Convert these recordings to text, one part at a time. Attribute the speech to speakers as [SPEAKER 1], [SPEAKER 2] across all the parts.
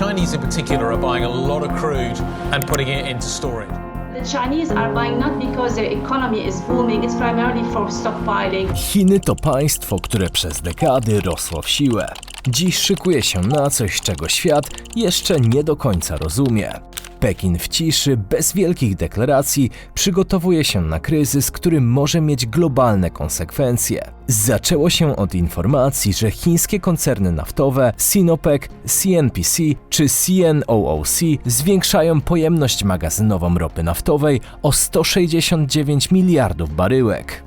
[SPEAKER 1] Chinese in particular are buying a lot of crude and putting it into storage.
[SPEAKER 2] The Chinese are buying not because their economy is booming, it's primarily for stockpiling.
[SPEAKER 3] Chiny to państwo, które przez dekady rosło w siłę. Dziś szykuje się na coś, czego świat jeszcze nie do końca rozumie. Pekin w ciszy, bez wielkich deklaracji, przygotowuje się na kryzys, który może mieć globalne konsekwencje. Zaczęło się od informacji, że chińskie koncerny naftowe Sinopec, CNPC czy CNOOC zwiększają pojemność magazynową ropy naftowej o 169 miliardów baryłek.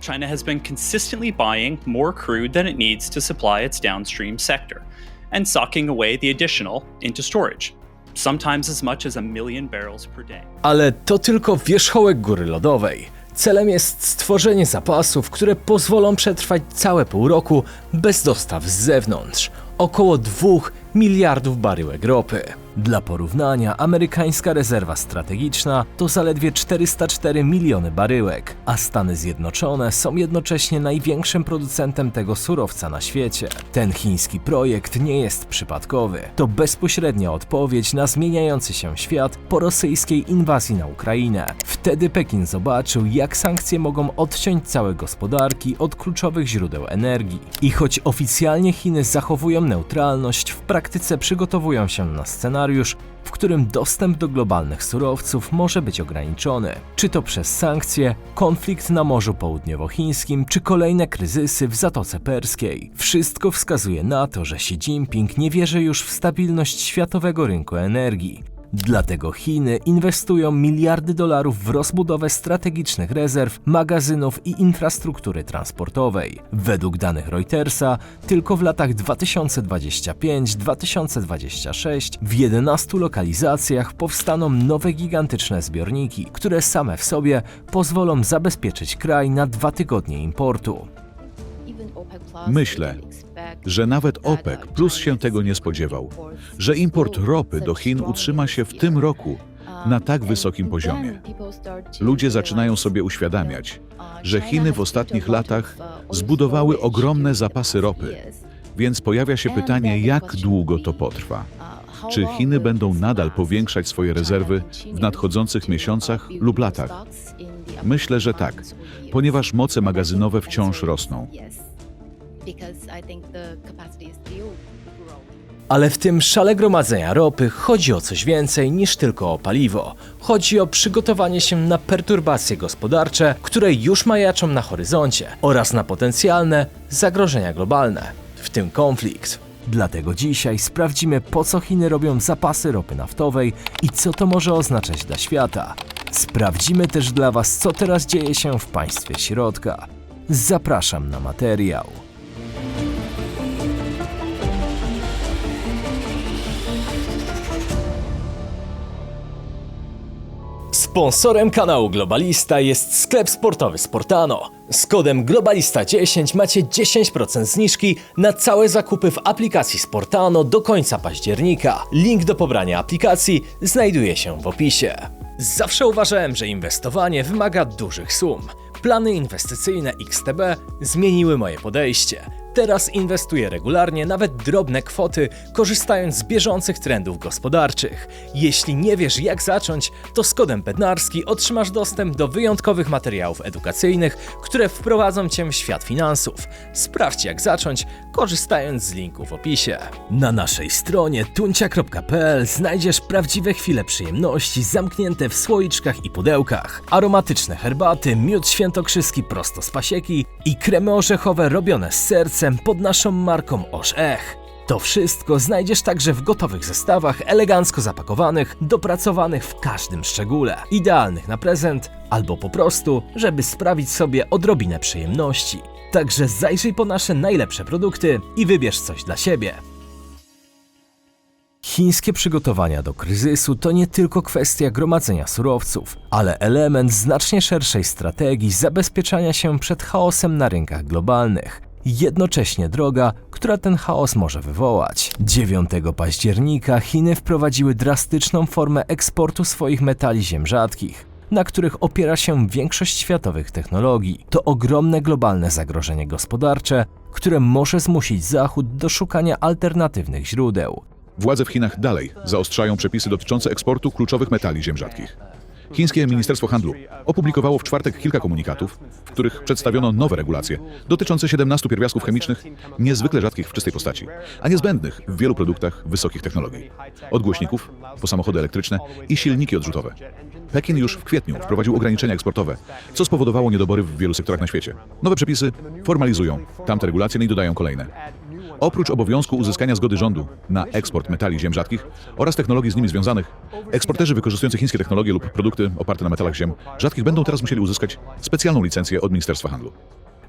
[SPEAKER 4] China has been consistently buying more crude than it needs to supply its downstream sector and socking away the additional into storage, sometimes as much as a million barrels per day.
[SPEAKER 3] Ale to tylko wierzchołek góry lodowej. Celem jest stworzenie zapasów, które pozwolą przetrwać całe pół roku bez dostaw z zewnątrz. Około 2 miliardów baryłek ropy. Dla porównania, amerykańska rezerwa strategiczna to zaledwie 404 miliony baryłek, a Stany Zjednoczone są jednocześnie największym producentem tego surowca na świecie. Ten chiński projekt nie jest przypadkowy. To bezpośrednia odpowiedź na zmieniający się świat po rosyjskiej inwazji na Ukrainę. Wtedy Pekin zobaczył, jak sankcje mogą odciąć całe gospodarki od kluczowych źródeł energii. I choć oficjalnie Chiny zachowują neutralność, w praktyce przygotowują się na scenariusz, w którym dostęp do globalnych surowców może być ograniczony. Czy to przez sankcje, konflikt na Morzu Południowochińskim, czy kolejne kryzysy w Zatoce Perskiej. Wszystko wskazuje na to, że Xi Jinping nie wierzy już w stabilność światowego rynku energii. Dlatego Chiny inwestują miliardy dolarów w rozbudowę strategicznych rezerw, magazynów i infrastruktury transportowej. Według danych Reutersa, tylko w latach 2025-2026 w 11 lokalizacjach powstaną nowe gigantyczne zbiorniki, które same w sobie pozwolą zabezpieczyć kraj na dwa tygodnie importu.
[SPEAKER 5] Myślę, że nawet OPEC plus się tego nie spodziewał, że import ropy do Chin utrzyma się w tym roku na tak wysokim poziomie. Ludzie zaczynają sobie uświadamiać, że Chiny w ostatnich latach zbudowały ogromne zapasy ropy, więc pojawia się pytanie, jak długo to potrwa. Czy Chiny będą nadal powiększać swoje rezerwy w nadchodzących miesiącach lub latach? Myślę, że tak, ponieważ moce magazynowe wciąż rosną.
[SPEAKER 3] Ale w tym szale gromadzenia ropy chodzi o coś więcej niż tylko o paliwo. Chodzi o przygotowanie się na perturbacje gospodarcze, które już majaczą na horyzoncie oraz na potencjalne zagrożenia globalne, w tym konflikt. Dlatego dzisiaj sprawdzimy, po co Chiny robią zapasy ropy naftowej i co to może oznaczać dla świata. Sprawdzimy też dla Was, co teraz dzieje się w państwie środka. Zapraszam na materiał. Sponsorem kanału Globalista jest sklep sportowy Sportano. Z kodem Globalista10 macie 10% zniżki na całe zakupy w aplikacji Sportano do końca października. Link do pobrania aplikacji znajduje się w opisie. Zawsze uważałem, że inwestowanie wymaga dużych sum. Plany inwestycyjne XTB zmieniły moje podejście. Teraz inwestuję regularnie, nawet drobne kwoty, korzystając z bieżących trendów gospodarczych. Jeśli nie wiesz jak zacząć, to z kodem Bednarski otrzymasz dostęp do wyjątkowych materiałów edukacyjnych, które wprowadzą Cię w świat finansów. Sprawdź jak zacząć, korzystając z linku w opisie. Na naszej stronie tuncia.pl znajdziesz prawdziwe chwile przyjemności zamknięte w słoiczkach i pudełkach, aromatyczne herbaty, miód świętokrzyski prosto z pasieki i kremy orzechowe robione z pod naszą marką Oż Ech. To wszystko znajdziesz także w gotowych zestawach, elegancko zapakowanych, dopracowanych w każdym szczególe, idealnych na prezent albo po prostu, żeby sprawić sobie odrobinę przyjemności. Także zajrzyj po nasze najlepsze produkty i wybierz coś dla siebie. Chińskie przygotowania do kryzysu to nie tylko kwestia gromadzenia surowców, ale element znacznie szerszej strategii zabezpieczania się przed chaosem na rynkach globalnych. Jednocześnie droga, która ten chaos może wywołać. 9 października Chiny wprowadziły drastyczną formę eksportu swoich metali ziem rzadkich, na których opiera się większość światowych technologii. To ogromne globalne zagrożenie gospodarcze, które może zmusić Zachód do szukania alternatywnych źródeł.
[SPEAKER 5] Władze w Chinach dalej zaostrzają przepisy dotyczące eksportu kluczowych metali ziem rzadkich. Chińskie Ministerstwo Handlu opublikowało w czwartek kilka komunikatów, w których przedstawiono nowe regulacje dotyczące 17 pierwiastków chemicznych niezwykle rzadkich w czystej postaci, a niezbędnych w wielu produktach wysokich technologii. Od głośników po samochody elektryczne i silniki odrzutowe. Pekin już w kwietniu wprowadził ograniczenia eksportowe, co spowodowało niedobory w wielu sektorach na świecie. Nowe przepisy formalizują tamte regulacje no i dodają kolejne. Oprócz obowiązku uzyskania zgody rządu na eksport metali ziem rzadkich oraz technologii z nimi związanych, eksporterzy wykorzystujący chińskie technologie lub produkty oparte na metalach ziem rzadkich będą teraz musieli uzyskać specjalną licencję od Ministerstwa Handlu.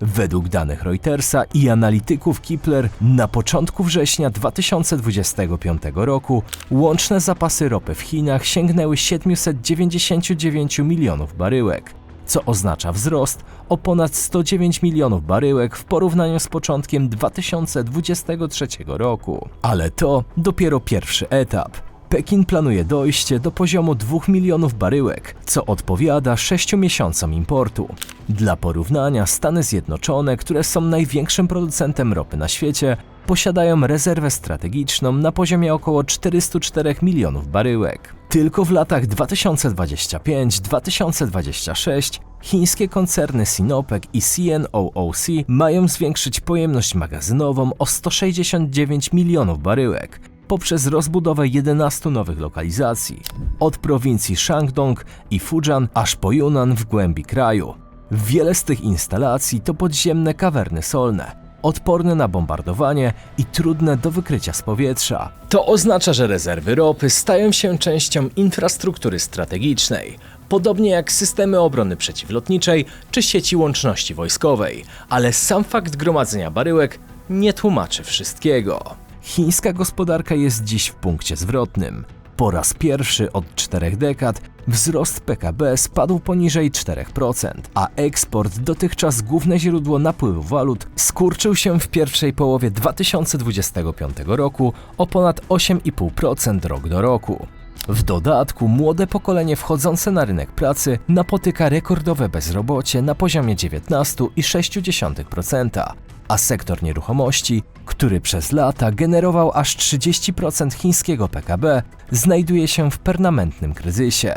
[SPEAKER 3] Według danych Reutersa i analityków Kipler na początku września 2025 roku łączne zapasy ropy w Chinach sięgnęły 799 milionów baryłek, co oznacza wzrost o ponad 109 milionów baryłek w porównaniu z początkiem 2023 roku. Ale to dopiero pierwszy etap. Pekin planuje dojście do poziomu 2 milionów baryłek, co odpowiada 6 miesiącom importu. Dla porównania Stany Zjednoczone, które są największym producentem ropy na świecie, posiadają rezerwę strategiczną na poziomie około 404 milionów baryłek. Tylko w latach 2025-2026 chińskie koncerny Sinopec i CNOOC mają zwiększyć pojemność magazynową o 169 milionów baryłek poprzez rozbudowę 11 nowych lokalizacji, od prowincji Shandong i Fujian aż po Yunnan w głębi kraju. Wiele z tych instalacji to podziemne kawerny solne, odporne na bombardowanie i trudne do wykrycia z powietrza. To oznacza, że rezerwy ropy stają się częścią infrastruktury strategicznej, podobnie jak systemy obrony przeciwlotniczej czy sieci łączności wojskowej, ale sam fakt gromadzenia baryłek nie tłumaczy wszystkiego. Chińska gospodarka jest dziś w punkcie zwrotnym. Po raz pierwszy od czterech dekad wzrost PKB spadł poniżej 4%, a eksport, dotychczas główne źródło napływu walut, skurczył się w pierwszej połowie 2025 roku o ponad 8,5% rok do roku. W dodatku młode pokolenie wchodzące na rynek pracy napotyka rekordowe bezrobocie na poziomie 19,6%, a sektor nieruchomości, który przez lata generował aż 30% chińskiego PKB, znajduje się w permanentnym kryzysie.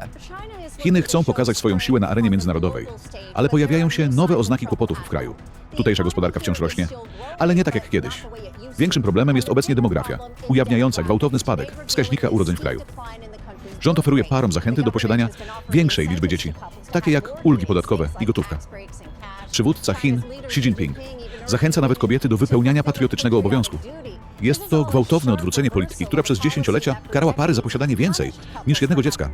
[SPEAKER 5] Chiny chcą pokazać swoją siłę na arenie międzynarodowej, ale pojawiają się nowe oznaki kłopotów w kraju. Tutejsza gospodarka wciąż rośnie, ale nie tak jak kiedyś. Większym problemem jest obecnie demografia, ujawniająca gwałtowny spadek wskaźnika urodzeń w kraju. Rząd oferuje parom zachęty do posiadania większej liczby dzieci, takie jak ulgi podatkowe i gotówka. Przywódca Chin, Xi Jinping, zachęca nawet kobiety do wypełniania patriotycznego obowiązku. Jest to gwałtowne odwrócenie polityki, która przez dziesięciolecia karała pary za posiadanie więcej niż jednego dziecka.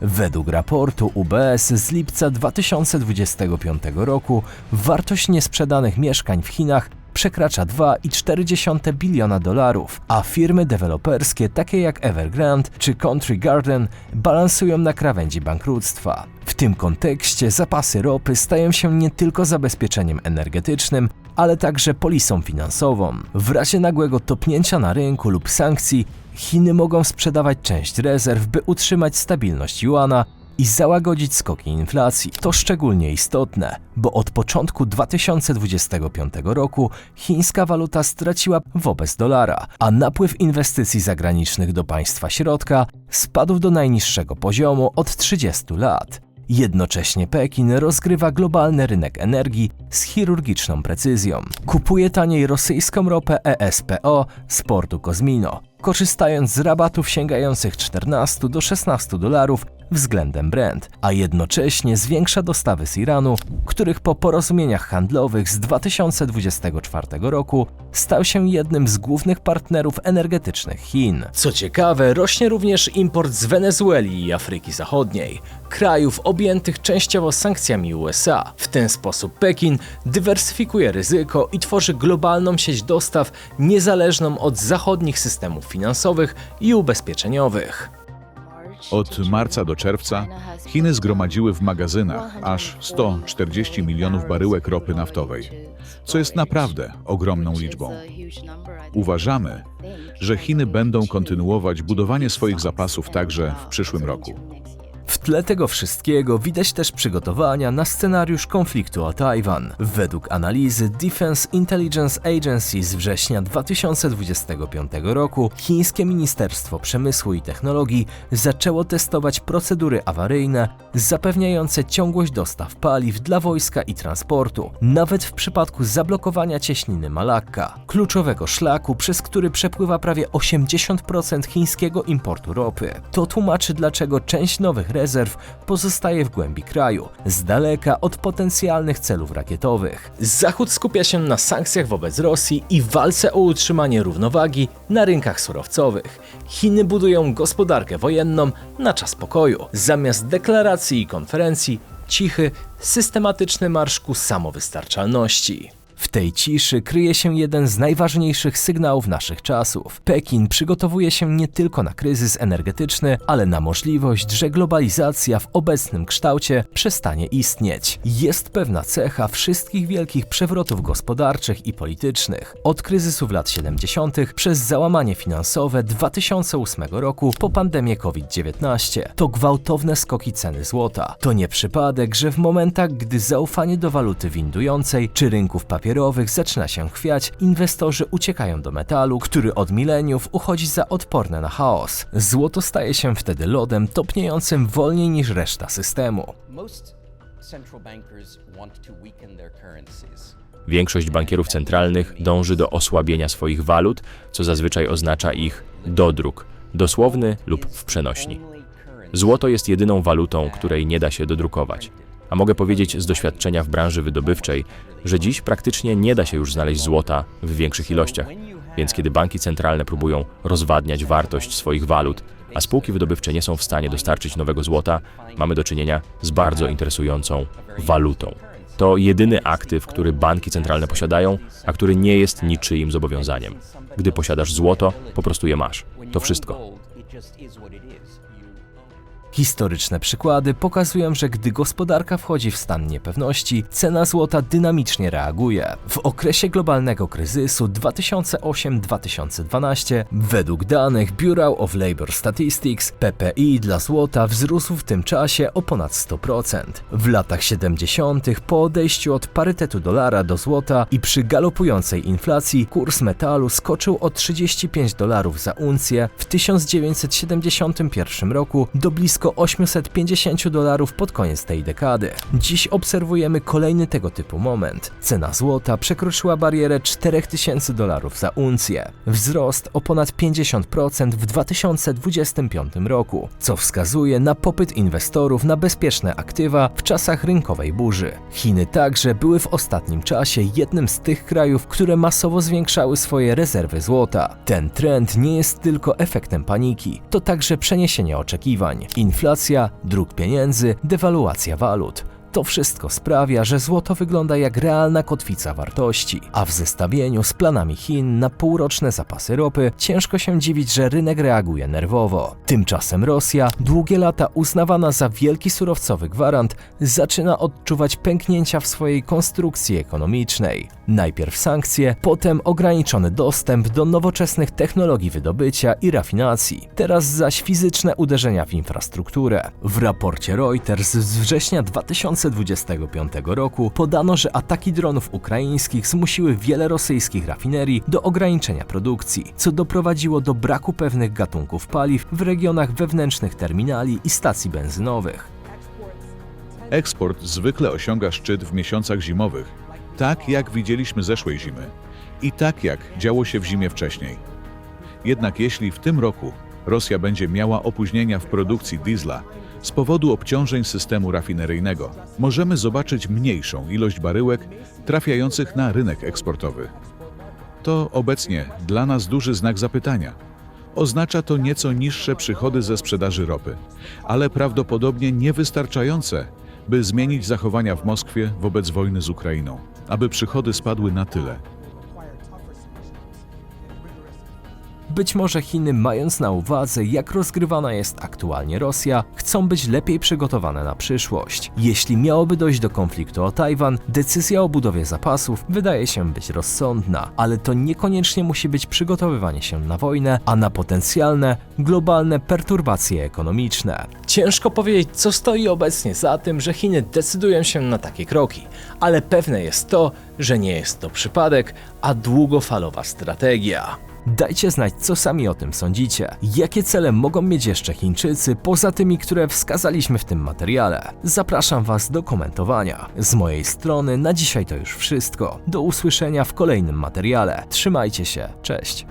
[SPEAKER 3] Według raportu UBS z lipca 2025 roku wartość niesprzedanych mieszkań w Chinach przekracza 2,4 biliona dolarów, a firmy deweloperskie takie jak Evergrande czy Country Garden balansują na krawędzi bankructwa. W tym kontekście zapasy ropy stają się nie tylko zabezpieczeniem energetycznym, ale także polisą finansową. W razie nagłego topnięcia na rynku lub sankcji, Chiny mogą sprzedawać część rezerw, by utrzymać stabilność juana i załagodzić skoki inflacji. To szczególnie istotne, bo od początku 2025 roku chińska waluta straciła wobec dolara, a napływ inwestycji zagranicznych do państwa środka spadł do najniższego poziomu od 30 lat. Jednocześnie Pekin rozgrywa globalny rynek energii z chirurgiczną precyzją. Kupuje taniej rosyjską ropę ESPO z portu Kozmino, korzystając z rabatów sięgających 14 do 16 dolarów względem Brent, a jednocześnie zwiększa dostawy z Iranu, których po porozumieniach handlowych z 2024 roku stał się jednym z głównych partnerów energetycznych Chin. Co ciekawe, rośnie również import z Wenezueli i Afryki Zachodniej, krajów objętych częściowo sankcjami USA. W ten sposób Pekin dywersyfikuje ryzyko i tworzy globalną sieć dostaw niezależną od zachodnich systemów finansowych i ubezpieczeniowych.
[SPEAKER 5] Od marca do czerwca Chiny zgromadziły w magazynach aż 140 milionów baryłek ropy naftowej, co jest naprawdę ogromną liczbą. Uważamy, że Chiny będą kontynuować budowanie swoich zapasów także w przyszłym roku.
[SPEAKER 3] W tle tego wszystkiego widać też przygotowania na scenariusz konfliktu o Tajwan. Według analizy Defense Intelligence Agency z września 2025 roku, chińskie Ministerstwo Przemysłu i Technologii zaczęło testować procedury awaryjne zapewniające ciągłość dostaw paliw dla wojska i transportu, nawet w przypadku zablokowania cieśniny Malakka, kluczowego szlaku, przez który przepływa prawie 80% chińskiego importu ropy. To tłumaczy, dlaczego część nowych rezerw pozostaje w głębi kraju, z daleka od potencjalnych celów rakietowych. Zachód skupia się na sankcjach wobec Rosji i walce o utrzymanie równowagi na rynkach surowcowych. Chiny budują gospodarkę wojenną na czas pokoju. Zamiast deklaracji i konferencji, cichy, systematyczny marsz ku samowystarczalności. W tej ciszy kryje się jeden z najważniejszych sygnałów naszych czasów. Pekin przygotowuje się nie tylko na kryzys energetyczny, ale na możliwość, że globalizacja w obecnym kształcie przestanie istnieć. Jest pewna cecha wszystkich wielkich przewrotów gospodarczych i politycznych. Od kryzysów lat 70. przez załamanie finansowe 2008 roku po pandemię COVID-19. To gwałtowne skoki ceny złota. To nie przypadek, że w momentach, gdy zaufanie do waluty windującej czy rynków papierowych zaczyna się chwiać, inwestorzy uciekają do metalu, który od mileniów uchodzi za odporne na chaos. Złoto staje się wtedy lodem topniejącym wolniej niż reszta systemu.
[SPEAKER 6] Większość bankierów centralnych dąży do osłabienia swoich walut, co zazwyczaj oznacza ich dodruk, dosłowny lub w przenośni. Złoto jest jedyną walutą, której nie da się dodrukować. A mogę powiedzieć z doświadczenia w branży wydobywczej, że dziś praktycznie nie da się już znaleźć złota w większych ilościach. Więc kiedy banki centralne próbują rozwadniać wartość swoich walut, a spółki wydobywcze nie są w stanie dostarczyć nowego złota, mamy do czynienia z bardzo interesującą walutą. To jedyny aktyw, który banki centralne posiadają, a który nie jest niczyim zobowiązaniem. Gdy posiadasz złoto, po prostu je masz. To wszystko.
[SPEAKER 3] Historyczne przykłady pokazują, że gdy gospodarka wchodzi w stan niepewności, cena złota dynamicznie reaguje. W okresie globalnego kryzysu 2008-2012, według danych Bureau of Labor Statistics, PPI dla złota wzrósł w tym czasie o ponad 100%. W latach 70. po odejściu od parytetu dolara do złota i przy galopującej inflacji kurs metalu skoczył o 35 dolarów za uncję w 1971 roku do blisko 850 dolarów pod koniec tej dekady. Dziś obserwujemy kolejny tego typu moment. Cena złota przekroczyła barierę 4000 dolarów za uncję. Wzrost o ponad 50% w 2025 roku, co wskazuje na popyt inwestorów na bezpieczne aktywa w czasach rynkowej burzy. Chiny także były w ostatnim czasie jednym z tych krajów, które masowo zwiększały swoje rezerwy złota. Ten trend nie jest tylko efektem paniki, to także przeniesienie oczekiwań. Inflacja, druk pieniędzy, dewaluacja walut. To wszystko sprawia, że złoto wygląda jak realna kotwica wartości, a w zestawieniu z planami Chin na półroczne zapasy ropy ciężko się dziwić, że rynek reaguje nerwowo. Tymczasem Rosja, długie lata uznawana za wielki surowcowy gwarant, zaczyna odczuwać pęknięcia w swojej konstrukcji ekonomicznej. Najpierw sankcje, potem ograniczony dostęp do nowoczesnych technologii wydobycia i rafinacji, teraz zaś fizyczne uderzenia w infrastrukturę. W raporcie Reuters z września 2025 roku podano, że ataki dronów ukraińskich zmusiły wiele rosyjskich rafinerii do ograniczenia produkcji, co doprowadziło do braku pewnych gatunków paliw w regionach wewnętrznych terminali i stacji benzynowych.
[SPEAKER 5] Eksport zwykle osiąga szczyt w miesiącach zimowych, tak jak widzieliśmy zeszłej zimy i tak jak działo się w zimie wcześniej. Jednak jeśli w tym roku Rosja będzie miała opóźnienia w produkcji diesla z powodu obciążeń systemu rafineryjnego, możemy zobaczyć mniejszą ilość baryłek trafiających na rynek eksportowy. To obecnie dla nas duży znak zapytania. Oznacza to nieco niższe przychody ze sprzedaży ropy, ale prawdopodobnie niewystarczające, by zmienić zachowania w Moskwie wobec wojny z Ukrainą, aby przychody spadły na tyle,
[SPEAKER 3] Być może Chiny, mając na uwadze, jak rozgrywana jest aktualnie Rosja, chcą być lepiej przygotowane na przyszłość. Jeśli miałoby dojść do konfliktu o Tajwan, decyzja o budowie zapasów wydaje się być rozsądna, ale to niekoniecznie musi być przygotowywanie się na wojnę, a na potencjalne, globalne perturbacje ekonomiczne. Ciężko powiedzieć, co stoi obecnie za tym, że Chiny decydują się na takie kroki, ale pewne jest to, że nie jest to przypadek, a długofalowa strategia. Dajcie znać, co sami o tym sądzicie. Jakie cele mogą mieć jeszcze Chińczycy, poza tymi, które wskazaliśmy w tym materiale? Zapraszam Was do komentowania. Z mojej strony na dzisiaj to już wszystko. Do usłyszenia w kolejnym materiale. Trzymajcie się, cześć.